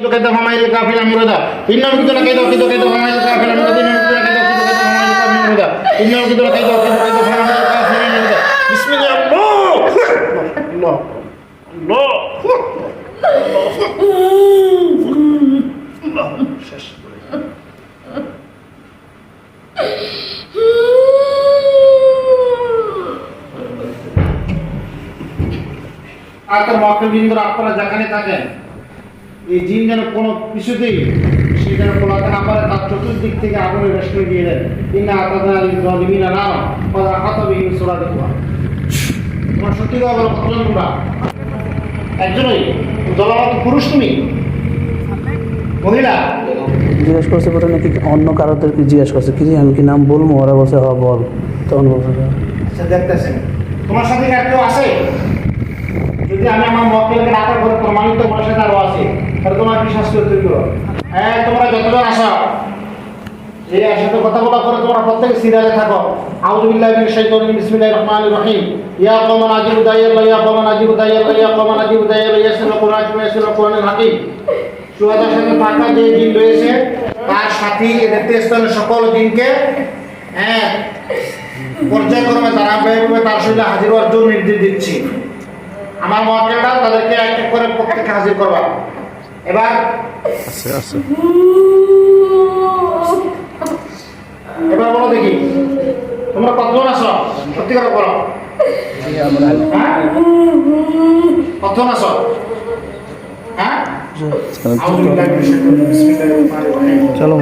كيد فمن الكافرين مردا إنهم كيدون كيد كيد كيد فمن الكافرين مردا إنهم كيدون كيد كيد فمن الكافرين مردا إنهم كيدون كيد كيد كيد فمن الكافرين مردا بسم الله الله الله الله শেষ আর তার মক্কেলবৃন্দরা আপনারা যেখানে থাকেন এই জিন যেন কোনো কিছুতেই সে যেন পোলাতে না পারে তার চতুর্দিক থেকে আগুনের বেশ করে দিয়ে। দেন ইন্না আতাদা জলিমিনা কথা তোমার সত্যি কথা বলো কতজন তোমরা? একজনই? দলবদ্ধ পুরুষ তুমি? মহিলা? জিজ্ঞেস করছে পরে নাকি অন্য কারোদেরকে জিজ্ঞেস করছে? কি আমি কি নাম বলব? ওরা বসে হ বল। তখন বলছে আচ্ছা দেখতেছেন তোমার সাথে কেউ আছে? যদি আমি আমার মক্কেলকে ডাকার করে প্রমাণিত তোমার সাথে আছে। তোমার শাস্তি তৈরি করো হ্যাঁ তোমরা যতজন আসো এই একসাথে কথা বলা করে তোমরা প্রত্যেকে সিরিয়ালে থাকো। শাইতানির বিসমিল্লাহির রহমানির রহিম। ইয়া কওমান আজিবু দাইয়াল্লাহ ইয়া কওমান আজিবু দাইয়াল্লাহ ইয়া কওমান আজিবু দাইয়াল্লাহ ইয়াসিরুল কুরআন, ইয়াসিরুল কুরআনুল হাকিম। সুহাদার সাথে যে দিন রয়েছে, তার সাথী নেতৃস্থানের সকল দিনকে হ্যাঁ পর্যায়ক্রমে তারা ব্যয়ভাবে তার সঙ্গে হাজির হওয়ার জন্য নির্দেশ দিচ্ছি। আমার মহাকেলটা তাদেরকে এক এক করে প্রত্যেককে হাজির করবা। এবার এবার বলো দেখি তোমরা কতজন আছো সত্যি করে বলো। হ্যাঁ? কতজন হ্যাঁ? রহমানির রহিম। চলো।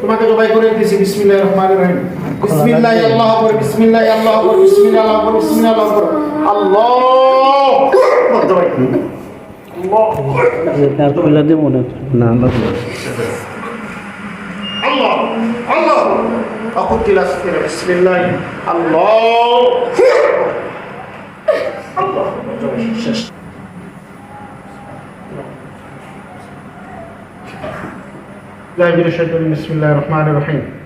তোমাকে জবাই করে দিয়েছি বিসমিল্লাহির রহমানির রহিম। বিসমিল্লাহ আল্লাহ আকবার বিসমিল্লাহ আল্লাহ আকবার বিসমিল্লাহ আল্লাহ আকবার বিসমিল্লাহ আল্লাহ আকবার। আল্লাহ জবাই الله الله نعم لا الله بسم الله الله الله لا يجري شيء بسم الله الرحمن الرحيم.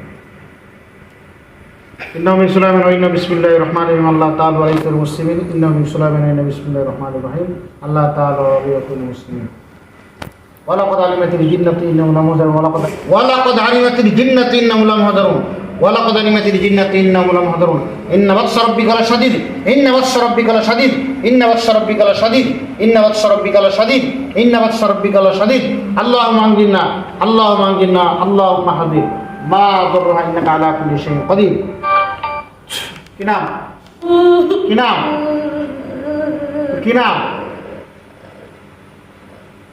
إنه من سليمان وإن بسم الله الرحمن الرحيم الله تعالى وليس المسلمين إنه من سليمان وإن بسم الله الرحمن الرحيم الله تعالى وليس المسلمين ولقد علمت الجنة إنهم لمحضرون ولقد ولقد علمت الجنة إنهم لمحضرون ولقد علمت الجنة إنهم لمحضرون إن بطش ربك لشديد إن بطش ربك لشديد إن بطش ربك لشديد إن بطش ربك لشديد إن بطش ربك لشديد اللهم أنجنا اللهم أنجنا اللهم حبيب ما ضرها إنك على كل شيء قدير কি নাম কি নাম কি নাম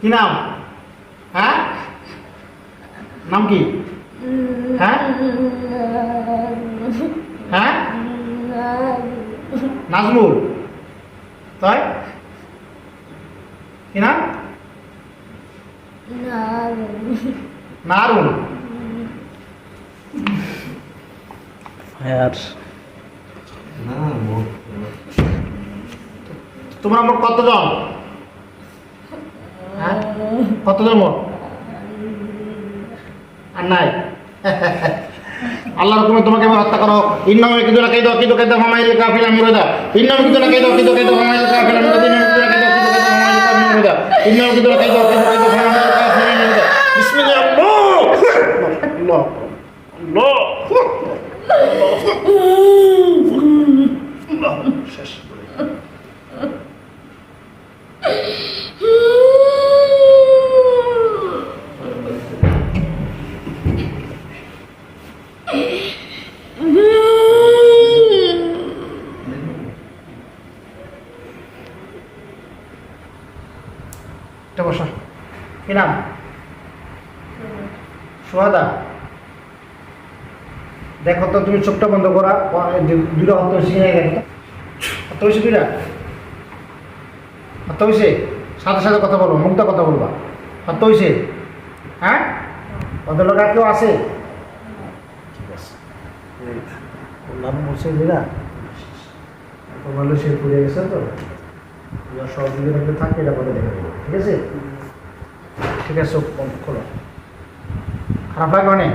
কি নাম হ্যাঁ নাম কি হ্যাঁ হ্যাঁ নাজমুল তাই কি নাম নারুন আর তোমরা মোট কতজন? হ্যাঁ? কতজন মোট? আর নাই? আল্লাহর হুকুমে তোমাকে আমি হত্যা করো। ইন্নাম কিদু না কাইদা আমি রদা ইন্নাম কিদু না কাইদা কিদু কাইদা ফামাইল কাফির আমি রদা ইন্নাম কিদু না কাইদা কিদু কাইদা ফামাইল কাফির আমি রদা ইন্নাম কিদু না কাইদা কিদু কাইদা ফামাইল কাফির আমি রদা বিসমিল্লাহ আল্লাহ! আল্লাহ! আল্লাহ শেষ এটা বসা। দেখো তো তুমি চোখটা বন্ধ করা দুটো হাত শিখে গেছে হয়েছে দুইটা হাত হয়েছে সাথে সাথে কথা বলব মুখটা কথা বলবা। হাত হয়েছে হ্যাঁ ওদের লোক আর কেউ আছে ঠিক আছে ভালো সে পুড়ে গেছে তো। যার সহযোগিতা থাকে, এটা ঠিক আছে? ঠিক আছে বন্ধ খারাপ লাগে অনেক।